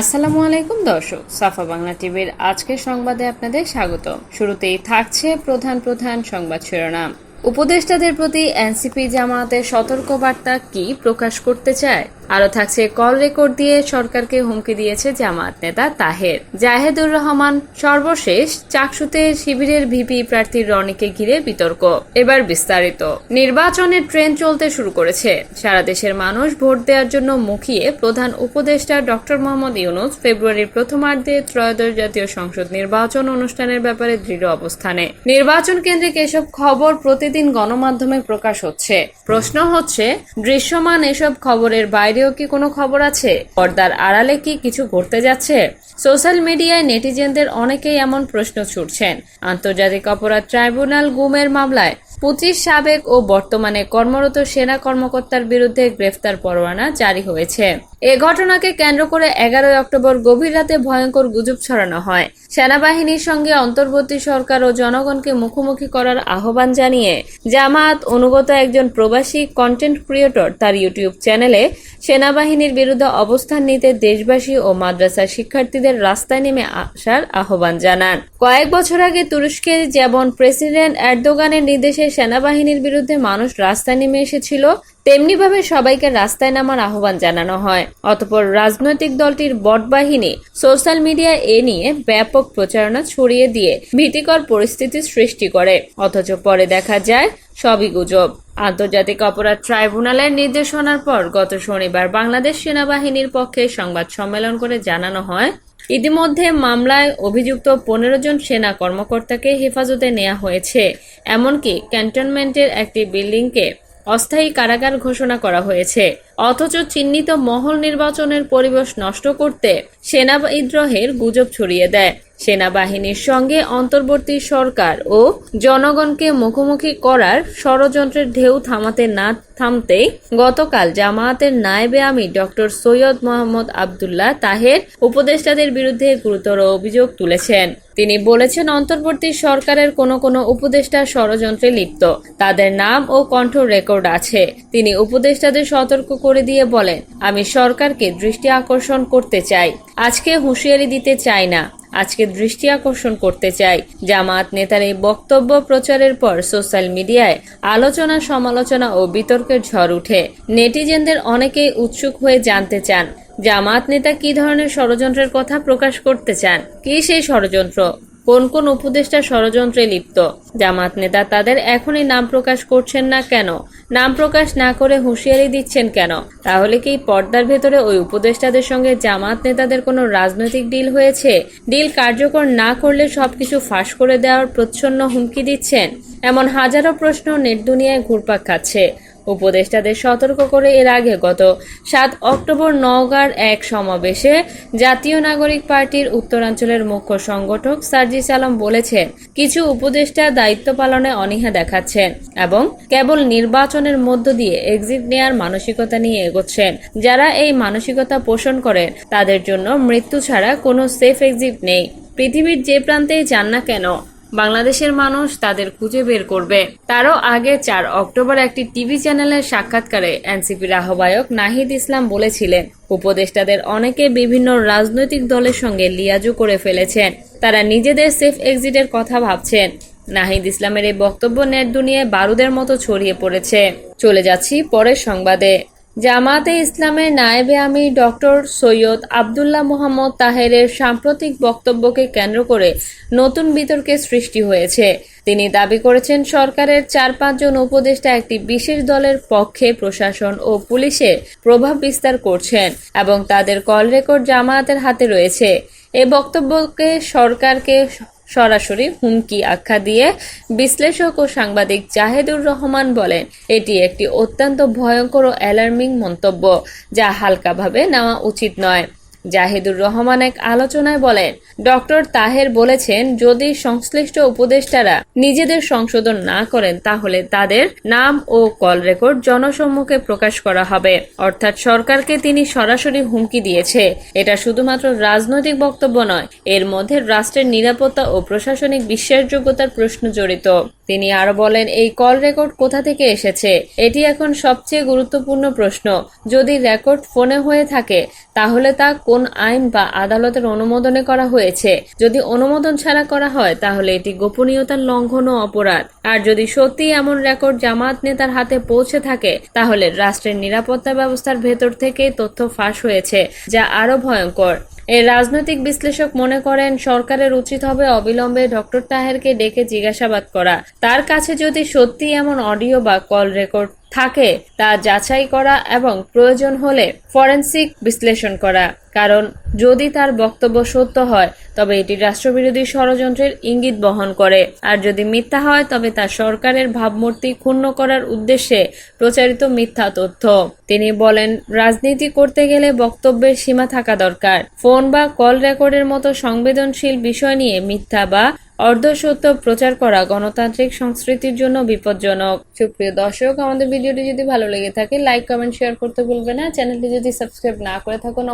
আসসালামু আলাইকুম দর্শক, সাফা বাংলা টিভির আজকের সংবাদে আপনাদের স্বাগত শুরুতেই থাকছে প্রধান প্রধান সংবাদ শিরোনাম। উপদেষ্টাদের প্রতি এনসিপি জামায়াতের সতর্কবার্তা কি প্রকাশ করতে চায়? আরও থাকছে কল রেকর্ড দিয়ে সরকারকে হুমকি দিয়েছে জামায়াত নেতা তাহের। জাহেদুর রহমান সর্বশেষ চাকসুতে শিবিরের ভিপি প্রার্থী রনিকে ঘিরে বিতর্ক। এবার বিস্তারিত। নির্বাচনের ট্রেন চলতে শুরু করেছে। সারা দেশের মানুষ ভোট দেওয়ার জন্য মুখিয়ে প্রধান উপদেষ্টা ডক্টর মোহাম্মদ ইউনুস ফেব্রুয়ারির প্রথমার্ধে ত্রয়োদশ জাতীয় সংসদ নির্বাচন অনুষ্ঠানের ব্যাপারে দৃঢ় অবস্থানে। নির্বাচন কেন্দ্রিক এসব খবর প্রতিদিন গণমাধ্যমে প্রকাশ হচ্ছে। প্রশ্ন হচ্ছে, দৃশ্যমান এসব খবরের বাইরেও কি কোনো খবর আছে? পর্দার আড়ালে কি কিছু ঘটতে যাচ্ছে? সোশ্যাল মিডিয়ায় নেটিজেনদের অনেকেই এমন প্রশ্ন ছুটছেন। আন্তর্জাতিক অপরাধ ট্রাইব্যুনাল গুমের মামলায় পঁচিশ সাবেক ও বর্তমানে কর্মরত সেনা কর্মকর্তার বিরুদ্ধে গ্রেফতার পরোয়ানা জারি হয়েছে। এ ঘটনাকে কেন্দ্র করে এগারোই অক্টোবর গভীর রাতে ভয়ঙ্কর গুজব ছড়ানো হয়। সেনাবাহিনীর সঙ্গে অন্তর্বর্তী সরকার ও জনগণকে মুখোমুখি করার আহ্বান জানিয়ে জামায়াত অনুগত একজন প্রবাসী কন্টেন্ট ক্রিয়েটর তার ইউটিউব চ্যানেলে সেনাবাহিনীর বিরুদ্ধে অবস্থান নিতে দেশবাসী ও মাদ্রাসার শিক্ষার্থীদের রাস্তায় নেমে আসার আহ্বান জানান। কয়েক বছর আগে তুরস্কে যেমন প্রেসিডেন্ট এরদোগানের নির্দেশে সেনাবাহিনীর বিরুদ্ধে মানুষ রাস্তায় নেমে এসেছিল তেমনিভাবে সবাইকে রাস্তায় নামার আহ্বান জানানো হয়। অতপর রাজনৈতিক দলটির বটবাহিনী সোশ্যাল মিডিয়ায় এ নিয়ে ব্যাপক প্রচারণা ছড়িয়ে দিয়ে ভীতিকর পরিস্থিতি সৃষ্টি করে। অথচ পরে দেখা যায়, সবই গুজব। আন্তর্জাতিক অপরাধ ট্রাইব্যুনালের নির্দেশনার পর গত শনিবার বাংলাদেশ সেনাবাহিনীর পক্ষে সংবাদ সম্মেলন করে জানানো হয়, ইতিমধ্যে মামলায় অভিযুক্ত পনেরো জন সেনা কর্মকর্তাকে হেফাজতে নেওয়া হয়েছে। এমনকি ক্যান্টনমেন্টের একটি বিল্ডিংকে অস্থায়ী কারাগার ঘোষণা করা হয়েছে। অথচ চিহ্নিত মহল নির্বাচনের পরিবেশ নষ্ট করতে সেনা বিদ্রোহের গুজব ছড়িয়ে দেয়। সেনাবাহিনীর সঙ্গে অন্তর্বর্তী সরকার ও জনগণকে মুখোমুখি করার ষড়যন্ত্রের ঢেউ থামাতে না থামতেই গতকাল জামায়াতের নায়েবে আমি ডক্টর সৈয়দ মোহাম্মদ আবদুল্লাহ তাহের উপদেষ্টাদের বিরুদ্ধে গুরুতর অভিযোগ তুলেছেন। তিনি বলেছেন, অন্তর্বর্তী সরকারের কোনো কোনো উপদেষ্টা ষড়যন্ত্রে লিপ্ত। তাদের নাম ও কণ্ঠ রেকর্ড আছে। তিনি উপদেষ্টাদের সতর্ক করে দিয়ে বলেন, আমি সরকারকে দৃষ্টি আকর্ষণ করতে চাই। আজকে হুঁশিয়ারি দিতে চাই না। আজকে দৃষ্টি আকর্ষণ করতে চাই। জামাত নেতার এই বক্তব্য প্রচারের পর সোশ্যাল মিডিয়ায় আলোচনা সমালোচনা ও বিতর্কের ঝড় উঠে। নেটিজেনদের অনেকেই উৎসুক হয়ে জানতে চান জামাত নেতা কি ধরনের ষড়যন্ত্রের কথা প্রকাশ করতে চান? কি সেই ষড়যন্ত্র? কোন কোন উপদেষ্টা ষড়যন্ত্রে লিপ্ত? জামাত নেতা তাদের এখনই নাম প্রকাশ করছেন না কেন? নাম প্রকাশ না করে হুঁশিয়ারি দিচ্ছেন কেন? তাহলে কি পর্দার ভেতরে ওই উপদেষ্টাদের সঙ্গে জামাত নেতাদের কোনো রাজনৈতিক ডিল হয়েছে? ডিল কার্যকর না করলে সবকিছু ফাঁস করে দেওয়ার প্রচ্ছন্ন হুমকি দিচ্ছেন? এমন হাজারো প্রশ্ন নেট দুনিয়ায় ঘুরপাক খাচ্ছে। উপদেষ্টাদের সতর্ক করে এর আগে গত সাত অক্টোবর নওগাঁর এক সমাবেশে জাতীয় নাগরিক পার্টির উত্তরাঞ্চলের মুখ্য সংগঠক সার্জিস আলম বলেছেন, কিছু উপদেষ্টা দায়িত্ব পালনে অনীহা দেখাচ্ছেন এবং কেবল নির্বাচনের মধ্য দিয়ে এক্সিট নেয়ার মানসিকতা নিয়ে এগোচ্ছেন। যারা এই মানসিকতা পোষণ করেন, তাদের জন্য মৃত্যু ছাড়া কোনো সেফ এক্সিট নেই। পৃথিবীর যে প্রান্তেই যান না কেন বাংলাদেশের মানুষ তাদের খুঁজে বের করবে। তারও আগে চার অক্টোবর একটি টিভি চ্যানেলের সাক্ষাৎকারে এনসিপির আহ্বায়ক নাহিদ ইসলাম বলেছিলেন, উপদেষ্টাদের অনেকে বিভিন্ন রাজনৈতিক দলের সঙ্গে লিয়াজু করে ফেলেছেন। তারা নিজেদের সেফ এক্সিটের কথা ভাবছেন। নাহিদ ইসলামের এই বক্তব্য নেট দুনিয়ায় বারুদের মতো ছড়িয়ে পড়েছে। চলে যাচ্ছি পরের সংবাদে। জামাতে ইসলামের নায়েবে আমি ডক্টর সৈয়দ আবদুল্লাহ মোহাম্মদ তাহেরের সাম্প্রতিক বক্তব্যকে কেন্দ্র করে নতুন বিতর্কের সৃষ্টি হয়েছে। তিনি দাবি করেছেন, সরকারের চার পাঁচজন উপদেষ্টা একটি বিশেষ দলের পক্ষে প্রশাসন ও পুলিশের প্রভাব বিস্তার করছেন এবং তাদের কল রেকর্ড জামায়াতের হাতে রয়েছে। এ বক্তব্যকে সরকারকে সরাসরি হুমকি আখ্যা দিয়ে বিশ্লেষক ও সাংবাদিক জাহেদুর রহমান বলেন, এটি একটি অত্যন্ত ভয়ঙ্কর ও অ্যালার্মিং মন্তব্য, যা হালকাভাবে নেওয়া উচিত নয়। জাহিদুর রহমান এক আলোচনায় বলেন, ডক্টর তাহের বলেছেন, যদি সংশ্লিষ্ট উপদেষ্টারা নিজেদের সংশোধন না করেন, তাহলে তাদের নাম ও কল রেকর্ড জনসম্মুখে প্রকাশ করা হবে। অর্থাৎ সরকারকে তিনি সরাসরি হুমকি দিয়েছে। এটা শুধুমাত্র রাজনৈতিক বক্তব্য নয়, এর মধ্যে রাষ্ট্রের নিরাপত্তা ও প্রশাসনিক বিশ্বাসযোগ্যতার প্রশ্ন জড়িত। তিনি আরও বলেন, এই কল রেকর্ড কোথা থেকে এসেছে? এটি এখন সবচেয়ে গুরুত্বপূর্ণ প্রশ্ন। যদি রেকর্ড ফোনে হয়ে থাকে, তাহলে তা কোন আইন বা আদালতের অনুমোদনে করা হয়েছে। যদি অনুমোদন ছাড়া করা হয়, তাহলে এটি গোপনীয়তার লঙ্ঘন ও অপরাধ। আর যদি সত্যি এমন রেকর্ড জামাত নেতার হাতে পৌঁছে থাকে, তাহলে রাষ্ট্রের নিরাপত্তা ব্যবস্থার ভেতর থেকে তথ্য ফাঁস হয়েছে, যা আরও ভয়ঙ্কর। এই রাজনৈতিক বিশ্লেষক মনে করেন, সরকারের উচিত হবে অবিলম্বে ডক্টর তাহেরকে ডেকে জিজ্ঞাসাবাদ করা। তার কাছে যদি সত্যি এমন অডিও বা কল রেকর্ড থাকে তা যাচাই করা এবং প্রয়োজন হলে ফরেন্সিক বিশ্লেষণ করা। কারণ, যদি তার বক্তব্য সত্য হয়, তবে এটি রাষ্ট্রবিরোধী ষড়যন্ত্রের ইঙ্গিত বহন করে। আর যদি মিথ্যা হয়, তবে তা সরকারের ভাবমূর্তি ক্ষুণ্ণ করার উদ্দেশ্যে প্রচারিত মিথ্যা তথ্য। তিনি বলেন, রাজনীতি করতে গেলে বক্তব্যের সীমা থাকা দরকার। ফোন বা কল রেকর্ডের মতো সংবেদনশীল বিষয় নিয়ে মিথ্যা বা অর্ধসত্য প্রচার করা গণতান্ত্রিক সংস্কৃতির জন্য বিপজ্জনক। সুপ্রিয় দর্শক, আমাদের ভিডিওটি যদি ভালো লেগে থাকে লাইক কমেন্ট শেয়ার করতে ভুলবে না। চ্যানেলটি যদি সাবস্ক্রাইব না করে থাকুন